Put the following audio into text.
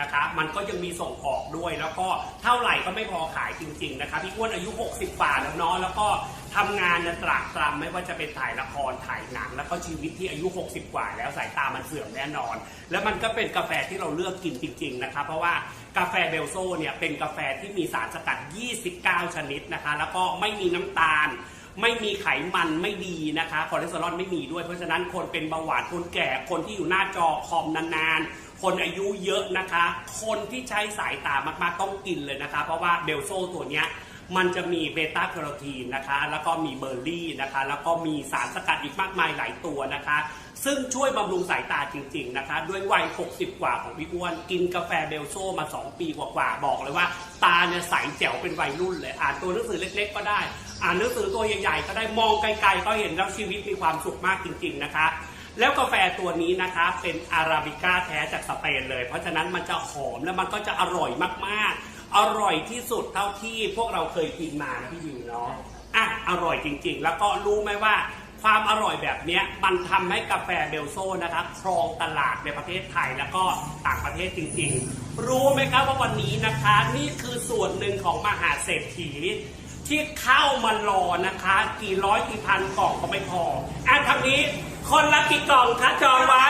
นะคะ มันก็ยังมีส่งออกด้วย แล้วก็เท่าไหร่ก็ไม่พอขายจริง ๆ นะคะพี่อ้วนอายุ 60กว่าแล้วเนาะแล้วก็ทำงานเนี่ยตรากตรำไม่ว่าจะเป็นถ่ายละครถ่ายหนัง แล้วก็ชีวิตที่อายุ 60 กว่า แล้วสายตามันเสื่อมแน่นอน แล้วมันก็เป็นกาแฟที่เราเลือกกินจริง ๆ นะคะ เพราะว่ากาแฟเบลโซเนี่ยเป็นกาแฟที่มีสารสกัด 29 ชนิดนะคะ แล้วก็ไม่มีน้ำตาลไม่มีไขมันไม่ดีนะคะคอเลสเตอรอลไม่มีด้วยเพราะฉะนั้นคนเป็นเบาหวานคนแก่คนที่อยู่หน้าจอคอมนานๆ คนอายุเยอะนะคะ คนที่ใช้สายตามากๆต้องกินเลยนะคะ เพราะว่าเบลโซตัวเนี้ยมันจะมีเบต้าแคโรทีนนะคะ แล้วก็มีเบอร์รี่นะคะ แล้วก็มีสารสกัดอีกมากมายหลายตัวนะคะ ซึ่งช่วยบำรุงสายตาจริง ๆนะคะ ด้วยวัย 60 กว่าของพี่อ้วน กินกาแฟเบลโซมา 2 ปีกว่าๆบอกเลยว่า ตาเนี่ยใสแจ๋วเป็นวัยรุ่นเลย อ่านตัวหนังสือเล็กๆก็ได้ อ่านหนังสือตัวใหญ่ๆก็ได้มองไกลๆก็เห็นแล้วชีวิตมีความสุขมากจริง ๆ นะคะ แล้วกาแฟตัวนี้นะคะ เป็นอาราบิก้าแท้จากสเปนเลย เพราะฉะนั้นมันจะหอมและมันก็จะอร่อยมากๆ อร่อยที่สุดเท่าที่พวกเราเคยกินมานะพี่วิวเนาะอะอร่อยจริง ๆ แล้วก็รู้ไหมว่าความอร่อยแบบนี้มันทำให้กาแฟเบลโซนะคะครองตลาดในประเทศไทยแล้วก็ต่างประเทศจริง ๆ รู้ไหมครับว่าวันนี้นะคะ นี่คือส่วนหนึ่งของมหาเศรษฐีที่เข้ามารอนะคะ กี่ร้อยกี่พันกล่องก็ไม่พออะทางนี้ คนละกี่กล่องคะจองไว้